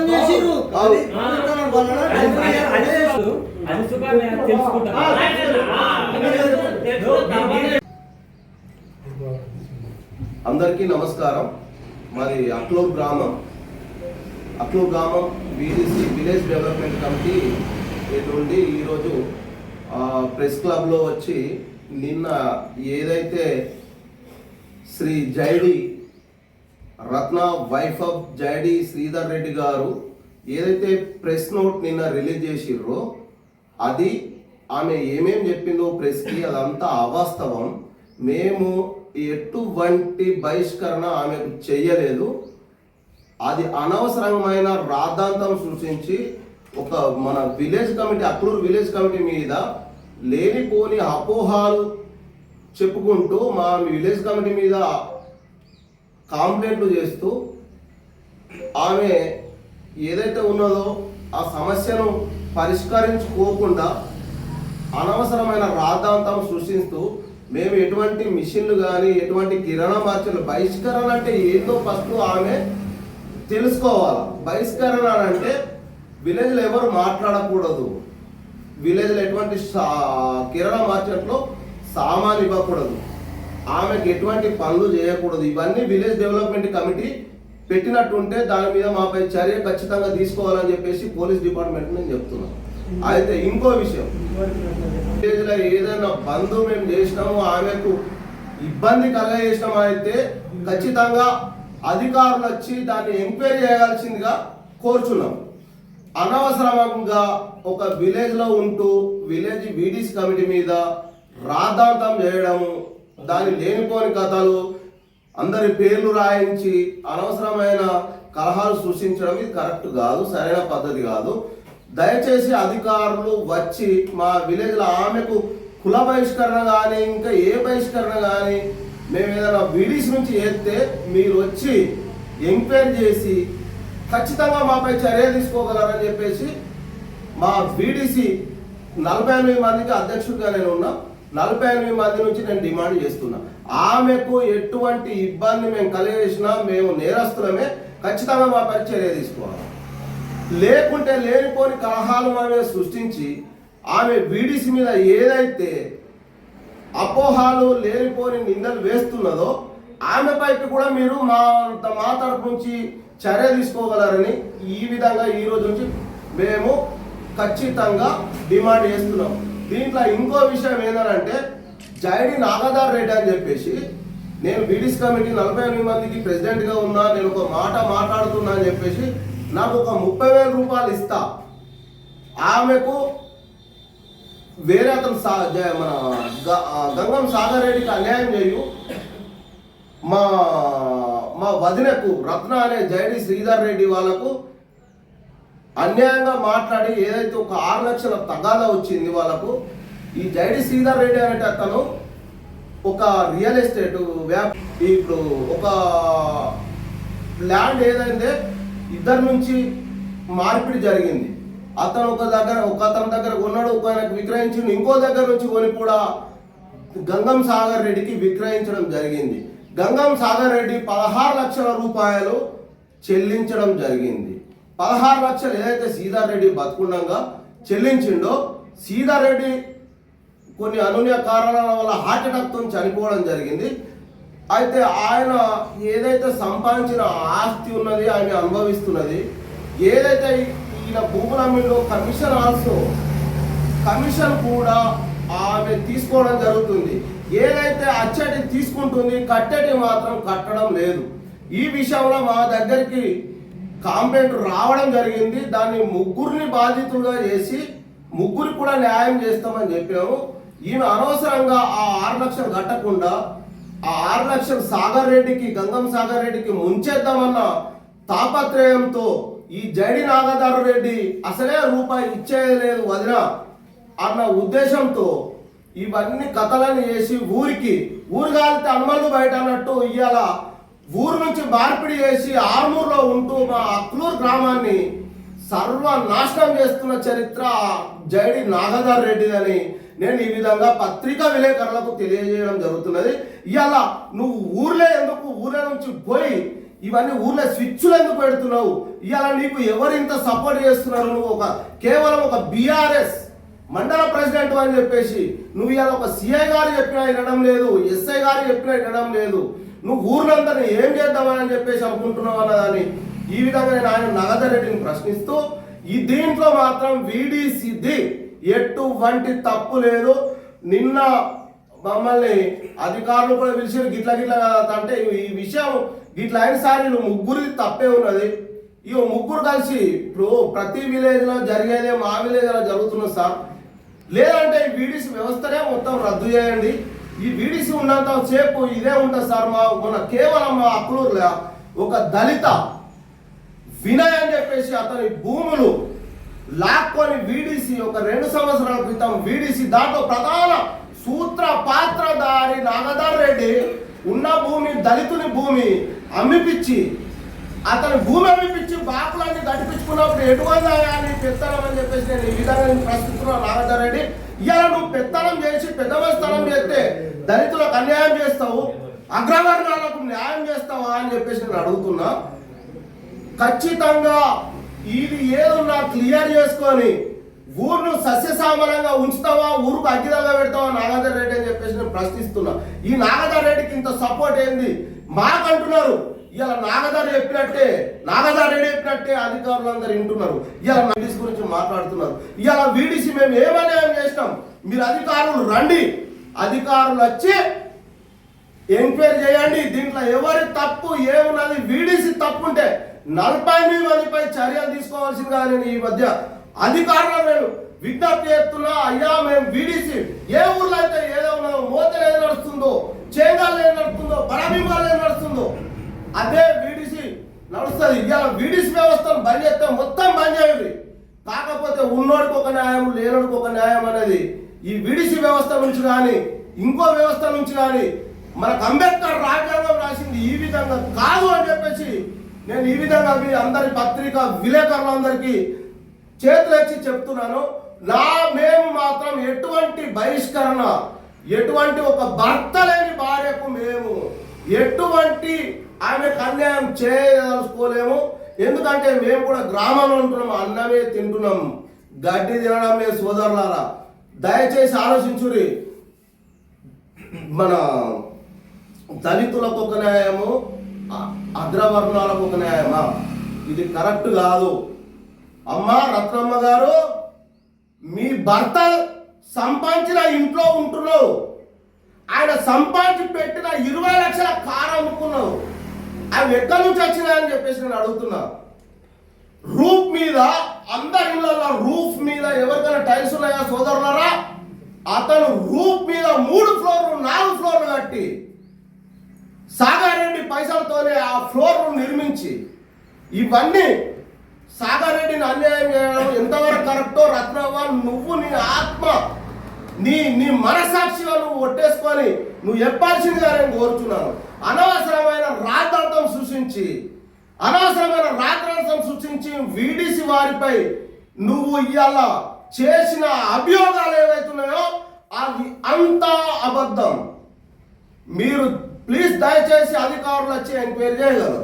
కేవలం కల్పితం చేసిర్రు అవును. కల్పితం వలన డబ్బులు ఇవ్వలేదు. అది సుఖాన్ని తెలుసుకుంటాం. అందరికీ నమస్కారం. మరి అక్లూర్ గ్రామం. అక్లూర్ గ్రామం బీడీసీ విలేజ్ డెవలప్మెంట్ కమిటీ నుండి ఈరోజు ఆ, ప్రెస్ క్లబ్లో వచ్చి నిన్న ఏదైతే శ్రీ జైడి రత్న వైఫ్ ఆఫ్ జైడి శ్రీధర్ రెడ్డి గారు ఏదైతే ప్రెస్ నోట్ నిన్న రిలీజ్ చేసిర్రో అది ఆమె ఏమేం చెప్పిందో ప్రెస్కి అదంతా అవాస్తవం. మేము ఎటువంటి బహిష్కరణ ఆమెకు చెయ్యలేదు. అది అనవసరమైన రాద్ధాంతం సృష్టించి ఒక మన village committee approve village committee మీద లేనిపోని అపోహాలు చెప్పుకుంటూ మా విలేజ్ కమిటీ మీద కాంప్లైంట్లు చేస్తూ ఆమె ఏదైతే ఉన్నదో ఆ సమస్యను పరిష్కరించుకోకుండా అనవసరమైన రాద్ధాంతం సృష్టిస్తూ మేము ఎటువంటి మిషన్లు కానీ ఎటువంటి కిరాణా మార్చలు బహిష్కరణ అంటే ఏందో ఫస్ట్ ఆమె తెలుసుకోవాలి. బహిష్కరణ అని అంటే విలేజ్లో ఎవరు మాట్లాడకూడదు. విలేజ్లో ఎటువంటి సా- కిరాణా మార్కెట్లో సామాన్ ఇవ్వకూడదు. ఆమెకు ఎటువంటి పనులు చేయకూడదు. ఇవన్నీ విలేజ్ డెవలప్మెంట్ కమిటీ పెట్టినట్టుంటే దాని మీద మాపై చర్య ఖచ్చితంగా తీసుకోవాలని చెప్పేసి పోలీస్ డిపార్ట్మెంట్ నేను చెప్తున్నాను. అయితే ఇంకో విషయం. విలేజ్లో ఏదైనా బంధు మేము చేసినాము ఆమెకు ఇబ్బంది కలగజేసినాం అయితే ఖచ్చితంగా అధికారులు వచ్చి దాన్ని ఎంక్వైరీ చేయాల్సిందిగా కోరుచున్నాం. అనవసరంగా ఒక విలేజ్లో ఉంటూ విలేజ్ వీడీసీ కమిటీ మీద రాద్ధాంతం చేయడము దాని లేనిపోని కథలు అందరి పేర్లు రాయించి అనవసరమైన కలహాలు సృష్టించడం ఇది కరెక్ట్ కాదు సరైన పద్ధతి కాదు. దయచేసి అధికారులు వచ్చి మా విలేజ్లో ఆమెకు కుల బహిష్కరణ కానీ ఇంకా ఏ బహిష్కరణ కానీ మేము ఏదైనా వీడీస్ నుంచి చేస్తే మీరు వచ్చి ఎంక్వైరీ చేసి ఖచ్చితంగా మాపై చర్య తీసుకోగలరని చెప్పేసి మా వీడీసీ నలభై ఎనిమిది మందికి అధ్యక్షుడిగా నేను ఉన్నా. నలభై ఎనిమిది మంది నుంచి నేను డిమాండ్ చేస్తున్నా. ఆమెకు ఎటువంటి ఇబ్బంది మేము కలిగేసినా మేము నేరస్తులమే. ఖచ్చితంగా మా చర్య తీసుకోవాలి. లేకుంటే లేనిపోని కలహాలు ఆమె సృష్టించి ఆమె వీడిసి మీద ఏదైతే అపోహాలు లేనిపోని నిందలు వేస్తున్నదో ఆమె పైకి కూడా మీరు మా మా తరపు నుంచి చర్య తీసుకోగలరని ఈ విధంగా ఈ రోజు నుంచి మేము ఖచ్చితంగా డిమాండ్ చేస్తున్నాం. దీంట్లో ఇంకో విషయం ఏంటంటే జైడి నాగదార్ రెడ్డి అని చెప్పేసి నేను బీడీస్ కమిటీ నలభై ఎనిమిది మందికి ప్రెసిడెంట్గా ఉన్నా నేను ఒక మాట మాట్లాడుతున్నా అని చెప్పేసి నాకు ఒక ముప్పై వేల రూపాయలు ఇస్తా. ఆమెకు వేరే అతను సా మన గంగం సాగర్ రెడ్డికి అన్యాయం చేయు. మా మా వదినకు రత్న అనే జైడి శ్రీధర్ రెడ్డి వాళ్ళకు అన్యాయంగా మాట్లాడి ఏదైతే ఒక ఆరు లక్షల తగాదా వచ్చింది వాళ్ళకు ఈ జైడి శ్రీధర్ రెడ్డి అనేట అతను ఒక రియల్ ఎస్టేట్ వ్యాప్ ఇప్పుడు ఒక ల్యాండ్ ఏదైతే ఇద్దరి నుంచి మార్పిడి జరిగింది. అతను ఒక దగ్గర ఒక అతని దగ్గర కొన్నాడు ఒక ఆయనకు విక్రయించిండు ఇంకో దగ్గర నుంచి కొని కూడా గంగం సాగర్ రెడ్డికి విక్రయించడం జరిగింది. గంగం సాగర్ రెడ్డి పదహారు లక్షల రూపాయలు చెల్లించడం జరిగింది. పదహారు లక్షలు ఏదైతే సీతార్ రెడ్డి బతుకుండగా చెల్లించిండో సీతార్ రెడ్డి కొన్ని అనూన్య కారణాల వల్ల హార్ట్ అటాక్తో చనిపోవడం జరిగింది. అయితే ఆయన ఏదైతే సంపాదించిన ఆస్తి ఉన్నది ఆయన అనుభవిస్తున్నది ఏదైతే ఈయన భూముల మీద కమిషన్ ఆల్సో కమిషన్ కూడా ఆమె తీసుకోవడం జరుగుతుంది. ఏదైతే అచ్చటి తీసుకుంటుంది కట్టటి మాత్రం కట్టడం లేదు. ఈ విషయంలో మా దగ్గరికి కాంప్లైంట్ రావడం జరిగింది. దాన్ని ముగ్గురిని బాధితులుగా చేసి ముగ్గురికి కూడా న్యాయం చేస్తామని చెప్పాము. ఈమె అనవసరంగా ఆ ఆరు లక్షలు కట్టకుండా ఆ ఆరు లక్షలు సాగర్ రెడ్డికి గంగం సాగర్ రెడ్డికి ముంచేద్దామన్న తాపత్రయంతో ఈ జడి నాగదారు రెడ్డి అసలే రూపాయి ఇచ్చేయలేదు వదిన అన్న ఉద్దేశంతో ఇవన్నీ కథలను చేసి ఊరికి ఊరు కాలితే అనుమలు బయట అన్నట్టు ఇవాళ ఊరు నుంచి మార్పిడి చేసి ఆర్మూర్లో ఉంటూ మా అక్లూరు గ్రామాన్ని సర్వనాశనం చేస్తున్న చరిత్ర జైడి నాగధర్ రెడ్డి అని నేను ఈ విధంగా పత్రికా విలేకరులకు తెలియజేయడం జరుగుతున్నది. ఇవాళ నువ్వు ఊర్లే ఎందుకు? ఊరే నుంచి పోయి ఇవన్నీ ఊర్లో స్విచ్లు ఎందుకు పెడుతున్నావు? ఇవాళ నీకు ఎవరింత సపోర్ట్ చేస్తున్నారు? నువ్వు ఒక కేవలం ఒక బీఆర్ఎస్ మండల ప్రెసిడెంట్ అని చెప్పేసి నువ్వు ఇవాళ ఒక సిఐ గారు చెప్పినా వినడం లేదు ఎస్ఐ గారు చెప్పినా వినడం లేదు. నువ్వు ఊర్లందరినీ ఏం చేద్దామని చెప్పేసి అనుకుంటున్నావు అన్నదాన్ని ఈ విధంగా నేను ఆయన నగదరెడ్డిని ప్రశ్నిస్తూ ఈ దీంట్లో మాత్రం వీడీసీది ఎటువంటి తప్పు లేదు. నిన్న మమ్మల్ని అధికారులు కూడా పిలిచారు గిట్ల గిట్ల కదా అంటే ఈ విషయం గిట్ల అయిన సార్ వీళ్ళు ముగ్గురిది తప్పే ఉన్నది. ఈ ముగ్గురు కలిసి ఇప్పుడు ప్రతి విలేజ్లో జరిగేదే మా విలేజ్లో జరుగుతున్నది సార్. లేదంటే ఈ వీడిసి వ్యవస్థనే మొత్తం రద్దు చేయండి. ఈ వీడిసి ఉన్నంత సేపు ఇదే ఉంటుంది సార్ మా మన కేవలం మా అక్లూరులో ఒక దళిత వినయ్ అని చెప్పేసి అతని భూములు లాక్కొని వీడిసి ఒక రెండు సంవత్సరాల క్రితం వీడిసి దాంట్లో ప్రధాన సూత్ర పాత్రధారి నాగధర్ రెడ్డి ఉన్న భూమి దళితుని భూమి అమ్మిపిచ్చి అతను భూమి అనిపించి బాపులన్నీ గడిపించుకున్నప్పుడు ఎటువంటి అని పెత్తనం అని చెప్పేసి నేను ఈ విధంగా ప్రశ్నిస్తున్నావు ప్రశ్నిస్తున్నాను రెడ్డి ఇవాళ నువ్వు పెత్తనం చేసి పెద్దవస్థనం చేస్తే దళితులకు అన్యాయం చేస్తావు అగ్రవర్ణాలకు న్యాయం చేస్తావా అని చెప్పేసి నేను అడుగుతున్నా. ఖచ్చితంగా ఇది ఏదున్నా క్లియర్ చేసుకొని ఊరును సస్యశామలంగా ఉంచుతావా ఊరుకు అగ్గిదంగా పెడతావా నాగాధర్ రెడ్డి అని చెప్పేసి నేను ప్రశ్నిస్తున్నా. ఈ నాగాధర్ రెడ్డికి ఇంత సపోర్ట్ ఏంది? మాకంటున్నారు. ఇలా నాగదారు చెప్పినట్టే నాగదారు చెప్పినట్టే అధికారులు అందరు వింటున్నారు. ఇలా వీడిసి గురించి మాట్లాడుతున్నారు. ఇలా వీడిసి మేము ఏమన్యాయం చేసినాం? మీరు అధికారులు రండి. అధికారులు వచ్చి ఎంక్వైరీ చేయండి. దీంట్లో ఎవరి తప్పు ఏమున్నది వీడిసి తప్పు ఉంటే నలభై మందిపై చర్యలు తీసుకోవాల్సిందిగా నేను ఈ మధ్య అధికారులు నేను విజ్ఞప్తి చేస్తున్నా. అయ్యా మేము వీడిసి ఏ ఊర్లో అయితే ఏదో ఉన్నదో మోతలు ఏం నడుస్తుందో చేగాలు ఏం నడుస్తుందో బడబింబాలు ఏం నడుస్తుందో అదే వీడిసి నడుస్తుంది. ఇవాళ వీడిసి వ్యవస్థను బంద్ చేస్తే మొత్తం బంద్ చేయండి. కాకపోతే ఉన్నోడికి ఒక న్యాయం లేనోడికి ఒక న్యాయం అనేది ఈ విడిసి వ్యవస్థ నుంచి కానీ ఇంకో వ్యవస్థ నుంచి కానీ మనకు అంబేద్కర్ రాజ్యాంగం రాసింది ఈ విధంగా కాదు అని చెప్పేసి నేను ఈ విధంగా మీ అందరి పత్రిక విలేకరులందరికీ చేతులెచ్చి చెప్తున్నాను. నా మేము మాత్రం ఎటువంటి బహిష్కరణ ఎటువంటి ఒక భర్త లేని భార్యకు మేము ఎటువంటి ఆమెకు అన్యాయం చేయదలుచుకోలేము. ఎందుకంటే మేము కూడా గ్రామంలో ఉంటున్నాం అన్నమే తింటున్నాం గడ్డి తినడమే సోదరులారా. దయచేసి ఆలోచించురి. మన దళితులకు ఒక న్యాయము అగ్రవర్ణాలకు ఒక న్యాయమా? ఇది కరెక్ట్ కాదు. అమ్మ రత్నమ్మ గారు మీ భర్త సంపాదించిన ఇంట్లో ఉంటున్నావు. ఆయన సంపాదించి అవి ఎక్కడి నుంచి వచ్చినాయని చెప్పేసి నేను అడుగుతున్నా. రూఫ్ మీద అందరి ఇళ్ళల్లో రూఫ్ మీద ఎవరికైనా టైల్స్ ఉన్నాయా సోదరులరా? అతను రూఫ్ మీద మూడు ఫ్లోర్లు నాలుగు ఫ్లోర్లు కట్టి సాగారెడ్డి పైసలతోనే ఆ ఫ్లోర్ను నిర్మించి ఇవన్నీ సాగారెడ్డిని అన్యాయం చేయడం ఎంతవరకు కరెక్టో రత్నవ్వ నువ్వు నీ ఆత్మ నీ నీ మనసాక్షిగా నువ్వు ఒట్టేసుకొని నువ్వు చెప్పాల్సిందిగా నేను కోరుతున్నాను అనవసరమైన రాద్ధాంతం సృష్టించి అనవసరమైన రాద్ధాంతం సృష్టించి వీడిసి వారిపై నువ్వు ఇవాళ చేసిన అభియోగాలు ఏవైతున్నాయో అది అంతా అబద్ధం. మీరు ప్లీజ్ దయచేసి అధికారులు వచ్చి ఎంక్వైరీ చేయగలరు.